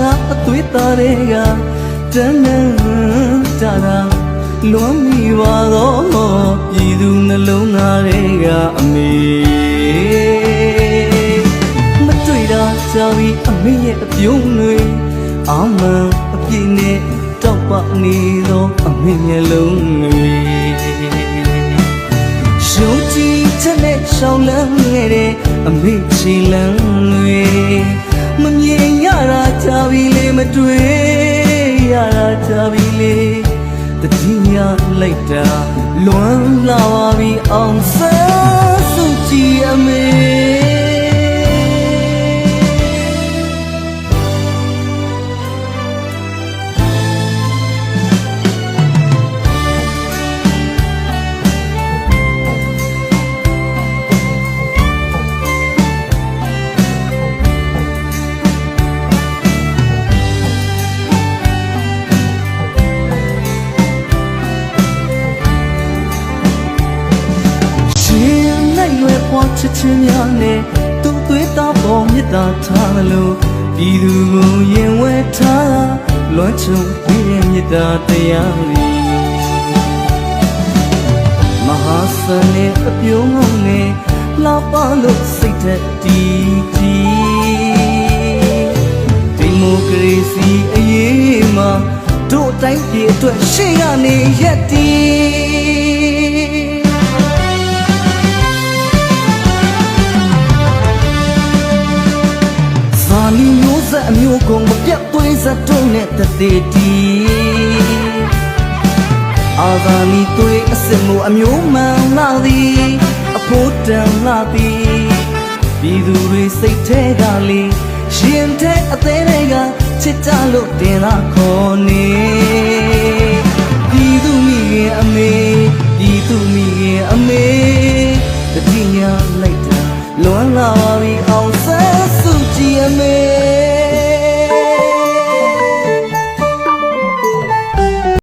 ကအသွေးသားတွေကတန်းတန်းကြတာလွမ်းမိပါတော့ပြည်သူနှလုံးသားတွေကအမေမတွေ့တာကြာပြီအမေရဲ့အပြုံးတွေအာမန်အပြည့်နဲ့တောက်ပနေသောအမေမျက်လုံးတွေရှုံးကြည်ချက်နဲ့ရှောင်းလန်းခဲ့တဲ့အမေချီလန်းတွေမမြင်ရတာ ချာပြီလေမတွေ့ရတာချာပြီလေတတိယလိုက်တာလွမ်းလာပါပြီအောင်ဆန်းစုကြည်အမေ လိုက်ရွယ်ပွားချစ်ချင်းများနဲ့သူ့သွေးသားပေါ်မြတ်တာထားလို့ပြည်သူကိုရင်ဝဲထားလွမ်းချုံပြီးတဲ့မြတ်တာတရားတွေမဟာစနေအပြုံးငုံနဲ့လာပါလို့စိတ်သက်တီးတီးဒီမိုကရေစီအရေးမှာတို့တိုင်းပြည်အတွက်ရှေ့ကနေရက်တီး ဇာလီမျိုးဆက်အမျိုးကုန်မပြတ်သွေးစက်တုံးနဲ့တသေးတီအာဇာနည်သွေးအစစ်မှုအမျိုးမှန်လာသည်အဖို့တန်လာသည်ပြည်သူတွေစိတ်ထဲကလေးရှင်တဲ့အသေးတွေကချစ်ကြလို့တင်လာခေါ်နေ